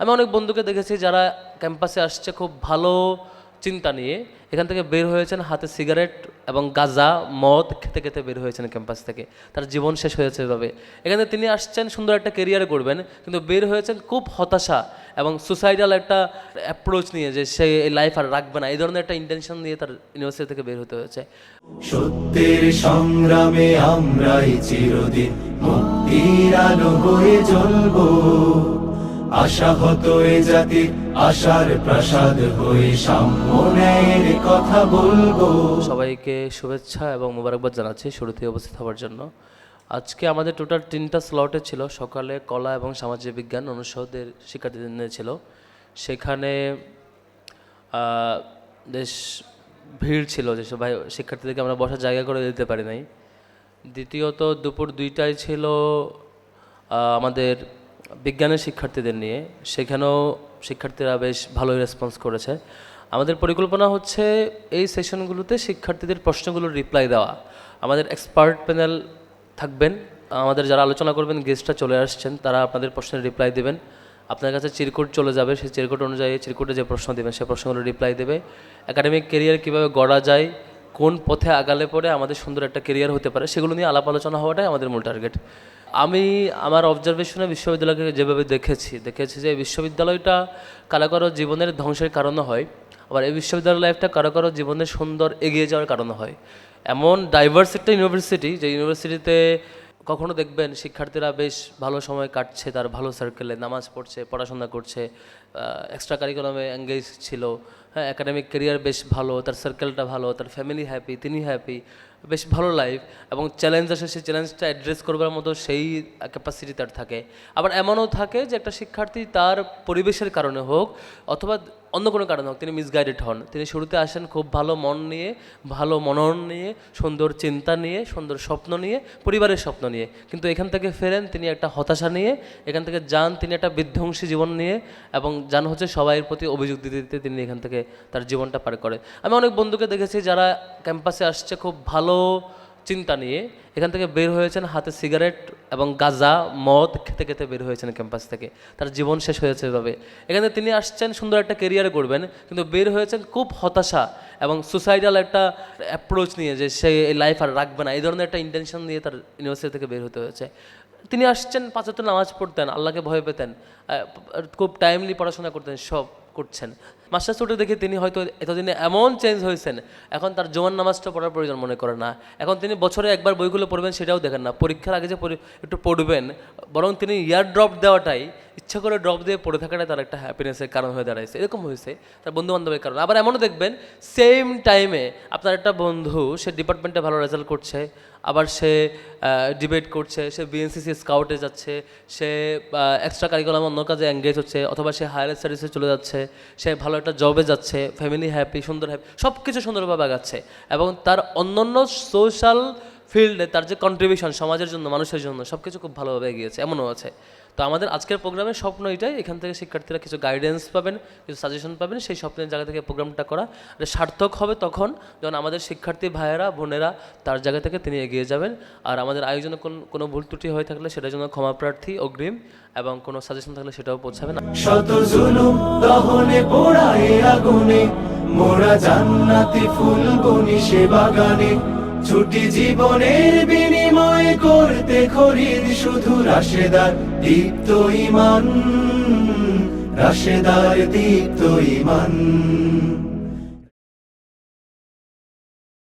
আমি অনেক বন্ধুকে দেখেছি যারা ক্যাম্পাসে আসছে খুব ভালো চিন্তা নিয়ে। এখান থেকে বের হয়েছেন হাতে সিগারেট এবং গাঁজা, মদ খেতে খেতে বের হয়েছেন ক্যাম্পাস থেকে। তার জীবন শেষ হয়েছে এভাবে। এখানে তিনি আসছেন সুন্দর একটা কেরিয়ার করবেন, কিন্তু বের হয়েছেন খুব হতাশা এবং সুসাইডাল একটা অ্যাপ্রোচ নিয়ে যে সে এই লাইফ আর রাখবে না। এই ধরনের একটা ইন্টেনশন নিয়ে তার ইউনিভার্সিটি থেকে বের হতে হয়েছে। সত্যের সংগ্রামে আমরাই চিরদিন মুক্তির আলো হয়ে জ্বলব আশা হতো এ জাতির আশার প্রাসাদ হয়ে সাম্যের কথা বলব। সবাইকে শুভেচ্ছা এবং মোবারকবাদ জানাচ্ছি শুরুতে উপস্থিত হওয়ার জন্য। আজকে আমাদের টোটাল তিনটা স্লটে ছিল, সকালে কলা এবং সামাজিক বিজ্ঞান অনুষদের শিক্ষার্থীদের নিয়ে ছিল। সেখানে বেশ ভিড় ছিল যেসব ভাই শিক্ষার্থীদেরকে আমরা বসার জায়গা করে দিতে পারি নাই। দ্বিতীয়ত দুপুর দুইটায় ছিল আমাদের বিজ্ঞানের শিক্ষার্থীদের নিয়ে, সেখানেও শিক্ষার্থীরা বেশ ভালোই রেসপন্স করেছে। আমাদের পরিকল্পনা হচ্ছে এই সেশনগুলোতে শিক্ষার্থীদের প্রশ্নগুলোর রিপ্লাই দেওয়া। আমাদের এক্সপার্ট প্যানেল থাকবেন। আমাদের যারা আলোচনা করবেন গেস্টরা চলে আসছেন, তারা আপনাদের প্রশ্নের রিপ্লাই দেবেন। আপনার কাছে চিরকুট চলে যাবে, সেই চিরকুট অনুযায়ী চিরকুটে যে প্রশ্ন দেবেন সেই প্রশ্নগুলো রিপ্লাই দেবে। একাডেমিক কেরিয়ার কীভাবে গড়া যায় কোন পথে আগালে পরে আমাদের সুন্দর একটা কেরিয়ার হতে পারে, সেগুলো নিয়ে আলাপ আলোচনা হওয়াটাই আমাদের মূল টার্গেট আমি আমার অবজারভেশনে বিশ্ববিদ্যালয়কে যেভাবে দেখেছি দেখেছি যে বিশ্ববিদ্যালয়টা কারও কারও জীবনের ধ্বংসের কারণে হয়, আবার এই বিশ্ববিদ্যালয় লাইফটা কারও কারও জীবনের সুন্দর এগিয়ে যাওয়ার কারণে হয়। এমন ডাইভার্স একটা ইউনিভার্সিটি যে ইউনিভার্সিটিতে কখনো দেখবেন শিক্ষার্থীরা বেশ ভালো সময় কাটছে, তার ভালো সার্কেলে নামাজ পড়ছে, পড়াশোনা করছে এক্সট্রা কারিকুলামে এঙ্গেজ ছিল হ্যাঁ একাডেমিক ক্যারিয়ার বেশ ভালো, তার সার্কেলটা ভালো, তার ফ্যামিলি হ্যাপি তিনি হ্যাপি বেশ ভালো লাইফ এবং চ্যালেঞ্জ আসে, সেই চ্যালেঞ্জটা অ্যাড্রেস করবার মতো সেই ক্যাপাসিটি তার থাকে। আবার এমনও থাকে যে একটা শিক্ষার্থী তার পরিবেশের কারণে হোক অথবা অন্য কোনো কারণে হোক, তিনি মিসগাইডেড হন। তিনি শুরুতে আসেন খুব ভালো মন নিয়ে, ভালো মনন নিয়ে, সুন্দর চিন্তা নিয়ে, সুন্দর স্বপ্ন নিয়ে, পরিবারের স্বপ্ন নিয়ে। কিন্তু এখান থেকে ফেরেন, তিনি একটা হতাশা নিয়ে, এখান থেকে যান, তিনি একটা বিধ্বংসী জীবন নিয়ে এবং যান হচ্ছে সবাইয়ের প্রতি অভিযোগ দিতে দিতে তিনি এখান থেকে তার জীবনটা পার করে। আমি অনেক বন্ধুকে দেখেছি যারা ক্যাম্পাসে আসছে খুব ভালো চিন্তা নিয়ে, এখান থেকে বের হয়েছেন হাতে সিগারেট এবং গাঁজা, মদ খেতে খেতে বের হয়েছেন ক্যাম্পাস থেকে। তার জীবন শেষ হয়েছে এভাবে। এখানে তিনি আসছেন, সুন্দর একটা কেরিয়ার করবেন, কিন্তু বের হয়েছেন খুব হতাশা এবং সুসাইডাল একটা অ্যাপ্রোচ নিয়ে যে সে এই লাইফ আর রাখবে না। এই ধরনের একটা ইন্টেনশন নিয়ে তার ইউনিভার্সিটি থেকে বের হতে হয়েছে। তিনি আসছেন পাঁচত নামাজ পড়তেন, আল্লাহকে ভয় পেতেন খুব টাইমলি পড়াশোনা করতেন সব। করছেন। মাস্টার স্টুডে দেখে তিনি হয়তো এতদিনে এমন চেঞ্জ হয়েছেন। এখন তার জোয়ান নামাজটা পড়ার প্রয়োজন মনে করে না। এখন তিনি বছরে একবার বইগুলো পড়বেন সেটাও দেখেন না। পরীক্ষার আগে যে একটু পড়বেন, বরং তিনি ইয়ার ড্রপ দেওয়াটাই ইচ্ছা করে ড্রপ দিয়ে পড়ে থাকাটাই তার একটা হ্যাপিনেসের কারণ হয়ে দাঁড়াইছে। এরকম হয়েছে তার বন্ধু বান্ধবের কারণে। আবার এমনও দেখবেন সেম টাইমে আপনার একটা বন্ধু, সে ডিপার্টমেন্টে ভালো রেজাল্ট করছে, আবার সে ডিবেট করছে, সে বিএনসিসি স্কাউটে যাচ্ছে, সে এক্সট্রা কারিকুলাম অন্য কাজে এঙ্গেজ হচ্ছে, অথবা সে হায়ার স্টাডিজে চলে যাচ্ছে, সে ভালো একটা জবে যাচ্ছে ফ্যামিলি হ্যাপি সুন্দর হ্যাপি সব কিছু সুন্দরভাবে আগাচ্ছে। এবং তার অন্যান্য সোশ্যাল ফিল্ডে তার যে কন্ট্রিবিউশন সমাজের জন্য, মানুষের জন্য সব কিছু খুব ভালোভাবে এগিয়েছে, এমনও আছে। তো আমাদের আজকের প্রোগ্রামের স্বপ্ন এটাই, এখান থেকে শিক্ষার্থীরা কিছু গাইডেন্স পাবেন, কিছু সাজেশন পাবেন, সেই স্বপ্নের জায়গা থেকে প্রোগ্রামটা করা। এটা সার্থক হবে তখন যখন আমাদের শিক্ষার্থী ভাইয়েরা, বোনেরা তার জায়গা থেকে তিনি এগিয়ে যাবেন। আর আমাদের আয়োজনে কোন, কোনো ভুল ত্রুটি হয়ে থাকলে সেটার জন্য ক্ষমা প্রার্থী, অগ্রিম, এবং কোনো সাজেশন থাকলে সেটাও শত আগুনে, মোরা জান্নাতি ফুল বনি ছুটি জীবনের বিনিময় করতে খরিদ শুধু রাশেদার দীপ্ত ইমান রাশেদার দীপ্ত ইমান।